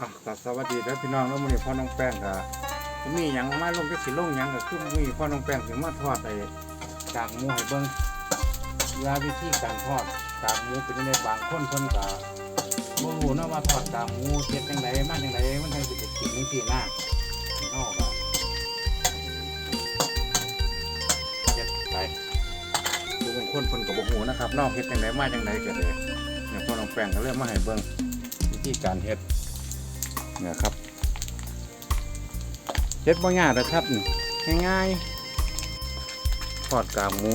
อะก็สวัสดีเด้อพี่น้องแล้วมื้อนี้พ่อน้องแป้งก็บ่มีหยังมาลงจักสิลงหยังก็คือมีพ่อน้องแป้งสิมาทอดไอ้กากหมูให้เบิ่งเวลาวิธีการทอดกากหมูเป็นจังไดบางคนเพิ่นก็บ่รู้เนาะว่าทอดกากหมูเฮ็ดจังไดมาจังไดมันจังสิได้กินจังซี่นะเฮาก็เฮ็ดไปผู้บางคนเพิ่นก็บ่ฮู้นะครับนอกเฮ็ดจังไดมาจังไดก็ได้เนี่ยพ่อน้องแป้งก็เลยมาให้เบิ่งวิธีการเฮ็ด เนี่ยครับเฮ็ดบ่ยากเลยครับง่ายๆทอดกากหมู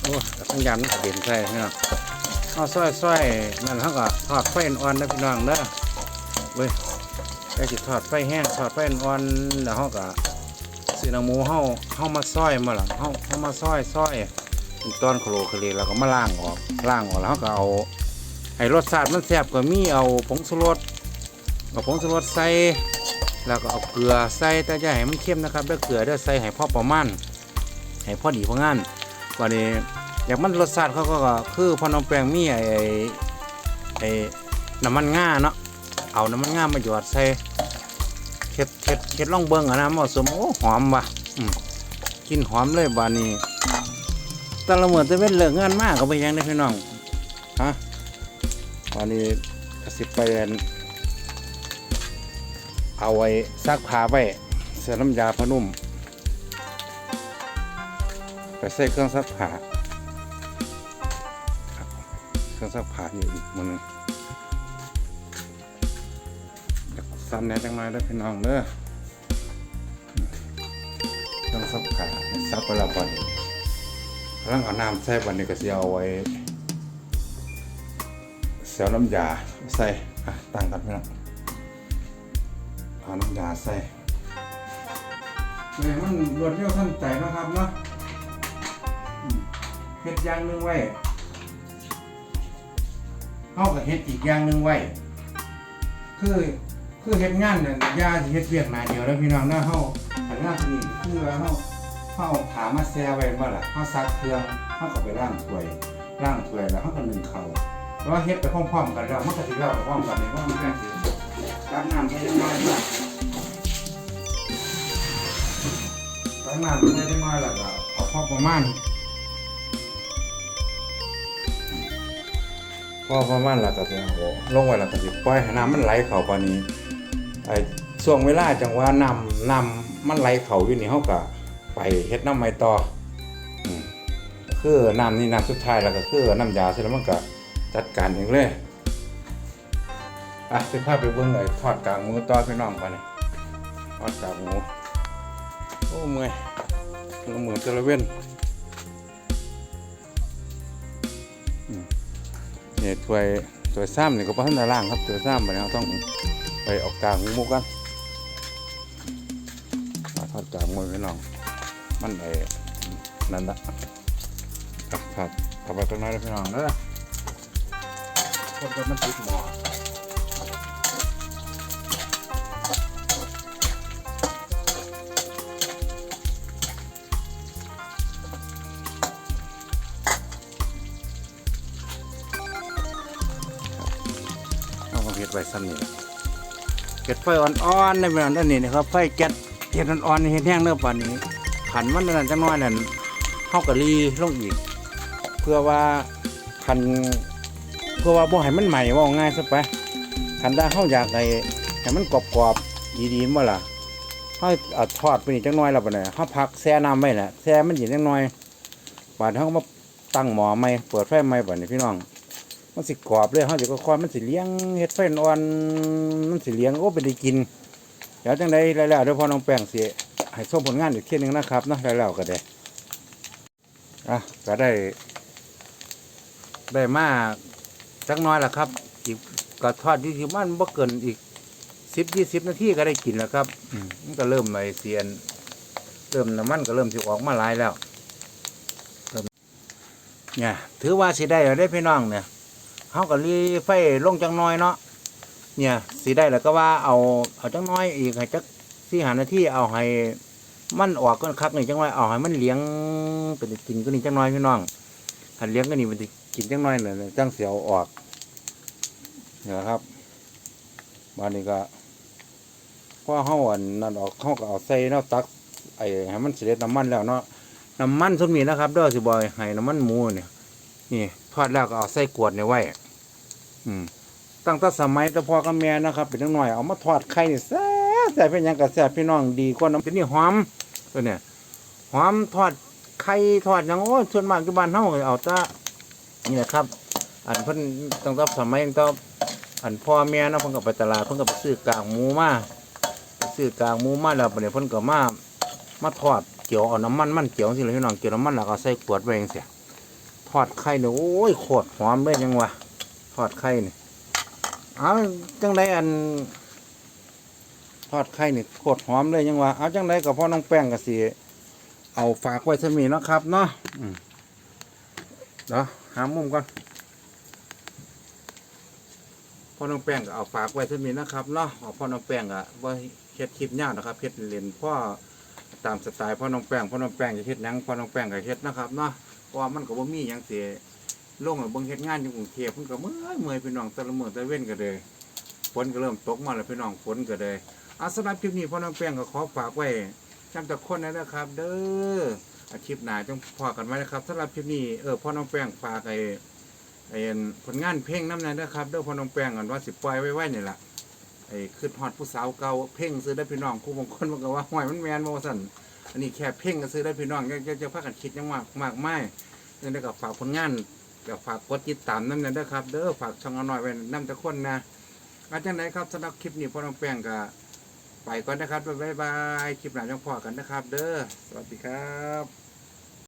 โอ้กระสังยันมันกระเด็นใส่พี่น้องเอาซอยซอยๆนั่นเขาก็ทอดไฟอ่อนๆนะพี่น้องเด้อเว้ยใกล้สิทอดไฟแห้งทอดไฟอ่อนๆแล้วเขาก็ซื้อหนังหมูเฮาเฮามาซอยมาล่ะเฮาเฮามาซอยซอยตอนโคลโคเลแล้วก็มาล้างออกล้างออกแล้วเขาก็เอาให้รสชาติมันแซ่บก็มีเอาผงชูรส เอาผงชูรสใส่แล้วก็เอาเกลือใส่แต่จะให้มันเข้มนะครับด้วยเกลือด้วยใส่ให้พอประมาณให้พอดีพองานวันนี้อยากมันรสชาติเขาก็คือพอน้องแปลงมีไอ้ไอ้น้ำมันง่าเนาะเอาน้ำมันง่ามาหยอดใส่เค็ดเค็ดเค็ดล่องเบิ้งอะนะเหมาะสมโอ้หอมว่ะกินหอมเลยบานนี้แตละเหมือนจะเป็นเลิกงานมากก็ไปยังได้พี่น้องฮะวันนี้สิบไปอัน เอาไว้ซักผ้าไว้เสื้อน้ำยาพนุ่มไปใส่เครื่องซักผ้าเครื่องซักผ้าอยู่อีกมันงเดี๋ยวซ้ำแน่จังเลยเด้อพี่น้องเด้อเครื่องซักผ้าซักไปและบัดนี้กำลังเอาน้ำใส่บัดนี้ก็สิเอาไว้เสียวน้ำยาใส่อะตั้งกันพี่น้อง เอาน้ำยาใส่แม่มันรวดเร็วทันใจนะครับเนาะเฮ็ดอย่างหนึงไว้เฮาก็เฮ็ดอีกอย่างหนึงไว้ คือคือเฮ็ดงานเนี่ยยาสิเฮ็ดเวียกหน้าเดียวแล้วพี่น้องเนาะเฮาอันงานนี้คือว่าเฮาเฮาถามมาแช่ไว้บ่ล่ะเฮาซักเครื่องเฮาก็ไปล้างถ้วยล้างถ้วยแล้วเฮาก็นึ่งข้าวเพราะว่าเฮ็ดไปพร้อมๆกันแล้วมันก็สิแล้วไปพร้อมกันนี่เพรามันแค่สิ ตักน้ำให้ได้น้อยๆตั้งนานไม่ได้มาแล้วก็เอาพอประมาณพอประมาณแล้วก็จะเอาลงไว้ล้วก็สิปล่อยให้น้ำมันไหลเข้าปานี้ไอ้ช่วงเวลาจังว่าน้ำน้ำมันไหลเข้าอยู่นี่เฮาก็ไปเฮ็ดน้ำใหม่ต่อคือน้ำนี่น้ำสุดท้ายแล้วก็คือน้ำยาเสร็จแล้วมันก็จัดการเองเลย อะสิพาไปเบิ่งไอ้ทอดกลางหมูต่อพี่น้องกันนี่ทอดกลางหมูโอ้เมื่อยละเมือตะละเว้นอืมนี่ยถ้วยถ้วยซ้ำนี่ก็พัฒนาล่างครับถ้วยซ้ำไปแล้วต้องไปออกกลางหมุกกันทอดกลางมือพี่น้องมันไอ้นั่นละครับครับกลับไปตรงนั้นเลยพี่น้องเด้อคนก็มันติดหมอ ซ้ำนี่เก็ดไฟอ่อนๆในเวลานั้นนี่นะครับไฟแก๊สเฮ็ดอ่อนๆนี่เฮ็ดแห้งเด้อปานนี้ขันมันนั่นจังน้อยนั่นเฮากะลีลงอีก เพื่อว่าคันเพื่อว่าบ่ให้มันใหม่ว่าง่ายซะไปคันถ้าเฮาอยากให้ให้มันกรอบๆดีๆบ่ล่ะเฮาเอาทอดไปนี่จังน้อยแล้วบัดนี้เฮาพักแช่น้ำไว้น่ะแช่มันเย็นจังน้อยบาดเฮาก็มาตั้งหม้อใหม่เปิดไฟใหม่บัดนี้พี่น้อง มันสิกรอบเลยเขาจะก็คอยมันสิเลี้ยงเฮ็ดไฟอ่อนมันสิเลี้ยงโอ้เป็นได้กินเดี๋ยวจังไดแล้วเดี๋ยวพอน้องแป้งเสิให้ชมผลงานอีกเที่ยหนึงนะครับเนาะแล้วก็ได้อะก็ได้ ได้มาจักน้อยละครับ อีกก็ทอดที่สิมันบ่เกินอีกสิบยี่สิบนาทีก็ได้กินแล้วครับอืมันก็เริ่มไอเสียน เริ่มน้ำมันก็เริ่มสิออกมาหลายแล้วเนี่ยถือว่าสิได้ได้พี่น้องเนี่ย เฮาก็รีไฟลงจังน้อยเนาะเนี่ยสิได้แล้วก็ว่าเอาเอาจังน้อยอีกให้จักสี่หานาทีเอาให้มันออกก็คักนี่จังน้อยเอาให้มันเลี้ยงเป็นกินก็นี่จังน้อยพี่น้องหันเลี้ยงก็นี่มันสิกินจังน้อยเนี่ยจังเสียวออกเนี่ยครับบานนี้ก็พอเฮาอันนั่นออกเฮาก็เอาใส่เนาะตักไอ้ให้มันเสด็จน้ำมันแล้วเนาะน้ำมันส่วนนี้นะครับเด้อสิบอยให้น้ำมันหมูเนี่ยนี่ทอดแล้วก็เอาใส่กวดเนี่ยไว้ อืมตั้งแต่สมัยแต่พ่อกับแม่นะครับ เป็นน้อยเอามาทอดไข่นี่แซ่บแต่เป็นหยังกะแซ่บพี่น้องดีกว่าน้ำเป็นนี่หอมตัวเนี่ยหอมทอดไข่ทอดหยังโอ้ยส่วนมากที่บ้านเฮาเอาแตะนี่แหละครับ อันเพิ่นตั้งแต่สมัยตั้งแต่อันพ่อแม่นะเพิ่นก็ไปตลาดเพิ่นก็ไปซื้อกากหมูมาไปซื้อกากหมูมาแล้วบัดนี้เพิ่นก็มามาทอดเกี่ยวเอาน้ำมันมันเกี่ยวสิเลยพี่น้องเกี่ยวน้ำมันแล้วก็เอาใส่ขวดไว้จังซี่ทอดไข่เนี่ยโอ้ยโคตรหอมเลยจังวะ ทอดไข่นี่เอาจังไดอันทอดไข่นี่โคตรหอมเลยยังวะเอาจังไดก็พ่อน้องแป้งก็สิเอาฝากไว้สมีนะครับเนาะเดี๋ยวหามุมก่อนพ่อน้องแป้งก็เอาฝากไว้สมีนะครับเนาะเอาพ่อน้องแป้งก็ว่าเฮ็ดคลิปยาวนะครับเฮ็ดเล่นพ่อตามสไตล์พ่อน้องแป้งพ่อน้องแป้งจะเฮ็ดหยังพ่อน้องแป้งก็เฮ็ดนะครับเนาะเพราะว่ามันก็บ่มีหยังเสีย ลงให้เบิ่งเฮ็ดงานอยู่กรุงเทพเพิ่นก็เมื่อยเมื่อยพี่น้องแต่ละมื้อแต่ละเว้นก็เลยฝนก็เริ่มตกมาแล้วพี่น้องฝนก็เลยอาสำหรับคลิปนี้พ่อน้องแป้งก็ขอฝากไว้จำแต่คนนะนะครับ เด้ออาคลิปหนาจงพอกันไว้นะครับสำหรับคลิปนี้เออพ่อน้องแป้งฝากไอ้ไอ้ผลงานเพลงน้ำนั้นนะครับเด้อพอน้องแป้งกันว่าสิปล่อยไว้ไว้นี่แหละไอ้คือฮอดผู้สาวเก่าเพลงซื้อได้พี่น้องครูบางคนมันก็ว่าห่วยมันแมนบ่สั่นอันนี้แค่เพลงก็ซื้อได้พี่น้องจะจะจะพากันคิดยังมากมากไม่นี่ได้กับฝากผลงาน กับฝากกดติดตามน้ำนั้นนะครับเด้อฝากช่องเอาหน่อยไว้น้ำตะคนนะอาจารย์ไหนครับสำหรับคลิปนี้พอน้องแป้งก็ไปก่อนนะครับบ๊ายบายคลิปหน้าจังพอกันนะครับ เด้อสวัสดีครับ